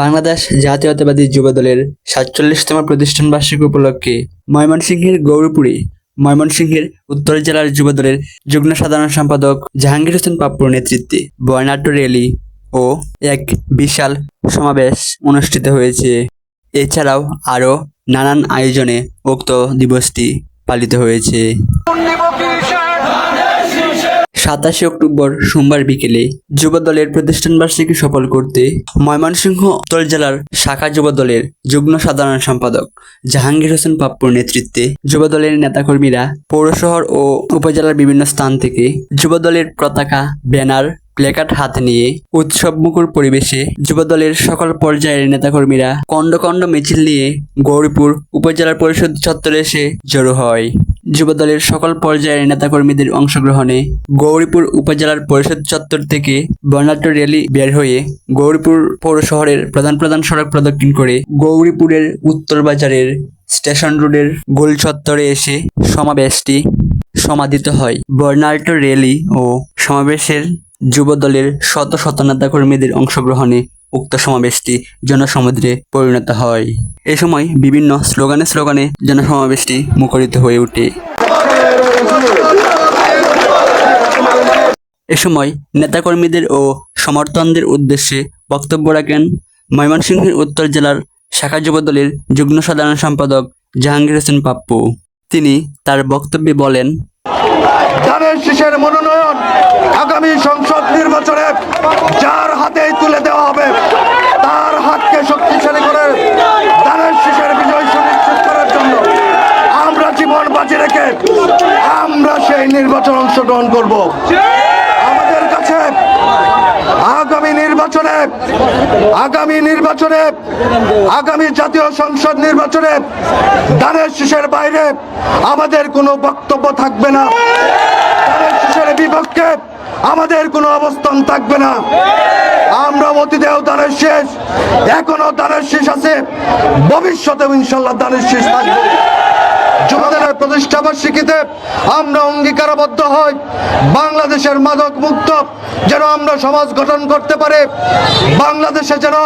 বাংলাদেশ জাতীয়তাবাদী যুব দলের সাতচল্লিশতম প্রতিষ্ঠান বার্ষিকী উপলক্ষে ময়মনসিংহের গৌরপুরে, ময়মনসিংহের উত্তর জেলার যুব দলের যুগ্ম সাধারণ সম্পাদক জাহাঙ্গীর হোসেন পাপ্পুর নেতৃত্বে বর্ণাঢ্য র্যালি ও এক বিশাল সমাবেশ অনুষ্ঠিত হয়েছে। এছাড়াও আরও নানান আয়োজনে উক্ত দিবসটি পালিত হয়েছে। সাতাশে অক্টোবর সোমবার বিকেলে যুব দলের প্রতিষ্ঠান বার্ষিকী সফল করতে ময়মনসিংহ উত্তর জেলার শাখা যুব দলের যুগ্ম সাধারণ সম্পাদক জাহাঙ্গীর হোসেন পাপ্পুর নেতৃত্বে যুব দলের নেতাকর্মীরা পৌরশহর ও উপজেলার বিভিন্ন স্থান থেকে যুব দলের পতাকা, ব্যানার, প্লেকার্ড হাতে নিয়ে উৎসবমুখর পরিবেশে যুবদলের সকল পর্যায়ের নেতাকর্মীরা কণ্ড কণ্ড মিছিল নিয়ে গৌরীপুর উপজেলার পরিষদ চত্বরে এসে জড়ো হয়। যুবদলের সকল পর্যায়ের নেতাকর্মীদের অংশগ্রহণে গৌরীপুর উপজেলার পরিষদ চত্বর থেকে বর্ণাঢ্য র্যালি বের হয়ে গৌরীপুর পৌর শহরের প্রধান প্রধান সড়ক প্রদক্ষিণ করে গৌরীপুরের উত্তর বাজারের স্টেশন রোডের গোল চত্বরে এসে সমাবেশটি সমাদিত হয়। বর্ণাঢ্য র্যালি ও সমাবেশের যুব দলের শত শত নেতাকর্মীদের অংশগ্রহণে উক্ত সমাবেশটি জনসমুদ্রে পরিণত হয়। এ সময় বিভিন্ন স্লোগানে স্লোগানে জনসমাবেশটি মুখরিত হয়ে ওঠে। এ সময় নেতাকর্মীদের ও সমর্থনদের উদ্দেশ্যে বক্তব্য রাখেন ময়মনসিংহের উত্তর জেলার শাখা যুব দলের যুগ্ম সাধারণ সম্পাদক জাহাঙ্গীর হোসেন পাপ্পু। তিনি তার বক্তব্যে বলেন মনোনয়ন আগামী সংসদ নির্বাচনে যার হাতেই তুলে দেওয়া হবে তার হাতকে শক্তিশালী করে ধানের শীষের বিজয় সুনিশ্চিত করার জন্য আমরা জীবন বাজি রেখে আমরা সেই নির্বাচন অংশগ্রহণ করব। আমাদের কাছে আগামী নির্বাচনে আগামী নির্বাচনে, আগামী জাতীয় সংসদ নির্বাচনে ধানের শীষের বাইরে আমাদের কোনো বক্তব্য থাকবে না। শীষের বিপক্ষে আমাদের কোনো অবস্থান থাকবে না। আমরা অতীতেও দানের শেষ এখনও দানের শেষ আছে। ভবিষ্যতেও ইনশাল্লাহ দানের শেষ থাকবে। যুবদলের প্রতিষ্ঠা আমরা অঙ্গীকারবদ্ধ হই। বাংলাদেশের মাদক মুক্ত যেন আমরা সমাজ গঠন করতে পারে। বাংলাদেশে যেন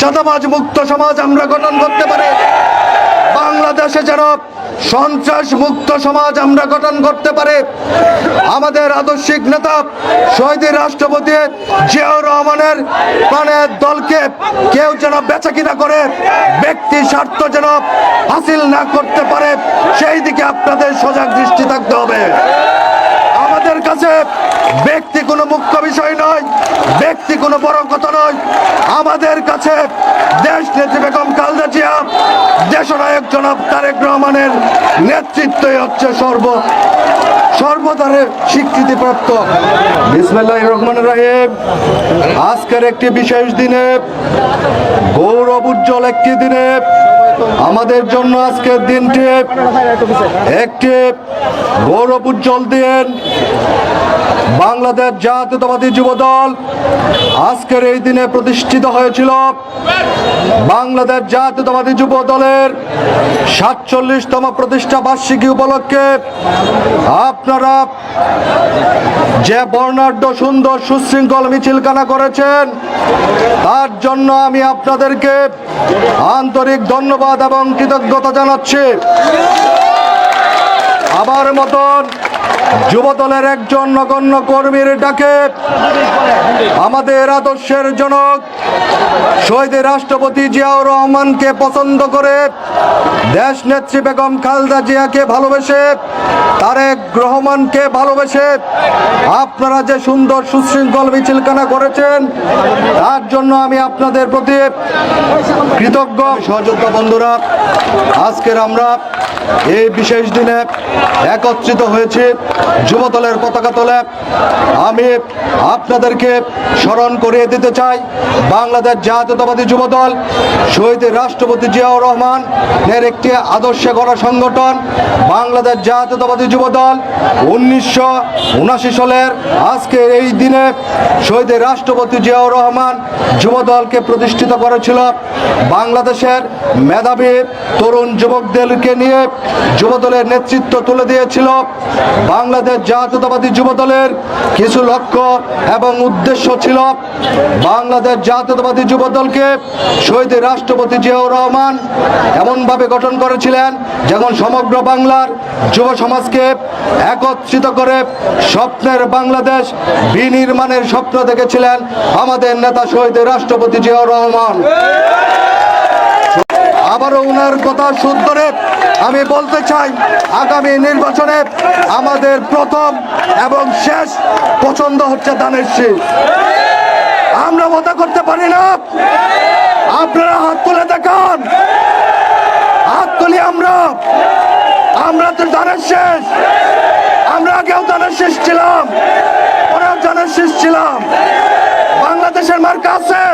চাঁদাবাজ মুক্ত সমাজ আমরা গঠন করতে পারে। বাংলাদেশে যেন সন্ত্রাস মুক্ত সমাজ আমরা গঠন করতে পারে। আমাদের আদর্শিক নেতা শহীদ রাষ্ট্রপতি জিয়াউর রহমানের প্রাণের দলকে কেউ যেন বেচা কিনা করে ব্যক্তি স্বার্থ যেন হাসিল না করতে পারে। সেই দিকে আপনাদের সজাগ দৃষ্টি থাকতে হবে। আমাদের কাছে ব্যক্তি কোনো মুখ্য বিষয় নয়, ব্যক্তি কোনো বড় কথা নয়। আমাদের কাছে দেশ নেত্রী বেগম খালেদা জিয়া, দেশনায়ক জনাব তারেক রহমানের নেতৃত্বই হচ্ছে সর্ব, সর্বদারে স্বীকৃতিপ্রাপ্ত। বিসমিল্লাহ রহমান রাহিম। আজকের একটি বিশেষ দিনে, গৌরব উজ্জ্বল একটি দিনে আমাদের জন্য আজকের দিনটি একটি গৌরব উজ্জ্বল দিন। বাংলাদেশ জাতীয়তাবাদী যুব দল আজকের এই দিনে প্রতিষ্ঠিত হয়েছিল। বাংলাদেশ জাতীয়তাবাদী যুব দলের সাতচল্লিশতম প্রতিষ্ঠা বার্ষিকী উপলক্ষে আপনারা যে বর্ণাঢ্য, সুন্দর, সুশৃঙ্খল মিছিলখানা করেছেন, তার জন্য আমি আপনাদেরকে আন্তরিক ধন্যবাদ এবং কৃতজ্ঞতা জানাচ্ছে। আবার মতন যুবদলের একজন নগণ্য কর্মীর ডাকে আমাদের আদর্শের জনক শহীদ রাষ্ট্রপতি জিয়াউর রহমানকে পছন্দ করে দেশ নেত্রী বেগম খালদা জিয়াকে ভালোবেসে, তারেক রহমানকে ভালোবেসে আপনারা যে সুন্দর সুশৃঙ্খল মিছিলখানা করেছেন, তার জন্য আমি আপনাদের প্রতি কৃতজ্ঞ। সহযোদ্ধা বন্ধুরা, আজকের আমরা এই বিশেষ দিনে একত্রিত হয়েছি। যুবদলের পতাকা তোলে আমি আপনাদেরকে স্মরণ করিয়ে দিতে চাই। বাংলাদেশ জাতীয়তাবাদী যুবদল, শহীদ রাষ্ট্রপতি জিয়াউর রহমান, এর একটি আদর্শে গড়া সংগঠন, বাংলাদেশ জাতীয়তাবাদী যুবদল, উনিশশো উনাশি সালের আজকে এই দিনে শহীদ রাষ্ট্রপতি জিয়াউর রহমান যুবদলকে প্রতিষ্ঠিত করেছিল। বাংলাদেশের মেধাবী তরুণ যুবকদেরকে নিয়ে যুবদলের নেতৃত্ব তুলে দিয়েছিল। বাংলাদেশ জাতীয়তাবাদী যুব দলের কিছু লক্ষ্য এবং উদ্দেশ্য ছিল বাংলাদেশ জাতীয়তাবাদী যুব দলকে শহীদ রাষ্ট্রপতি জিয়াউর রহমান এমনভাবে গঠন করেছিলেন যেমন সমগ্র বাংলার যুব সমাজকে একত্রিত করে স্বপ্নের বাংলাদেশ বিনির্মাণের স্বপ্ন দেখেছিলেন আমাদের নেতা শহীদ রাষ্ট্রপতি জিয়াউর রহমান। আবারও উনার কথা শুদ্ধরে আমি বলতে চাই, আগামী নির্বাচনে আমাদের প্রথম এবং শেষ পছন্দ হচ্ছে ধানের শীষ। আমরা মতো করতে পারি না। আপনারা হাত তুলে দেখান। হাত তুলি আমরা। আমরা তো ধানের শেষ। আমরা আগেও দানের শেষ ছিলাম, পরেও ধানের শেষ ছিলাম। বাংলাদেশের মার্কা আছে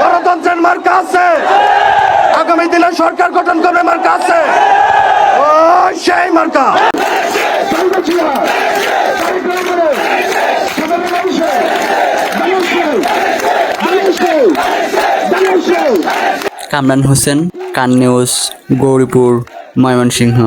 গণতন্ত্রের মার্কা আছে আগামী দিনে সরকার গঠন করবে মার্কা আছে। সেই মার্কা। কামরান হোসেন কান নিউজ গৌরীপুর ময়মনসিংহ।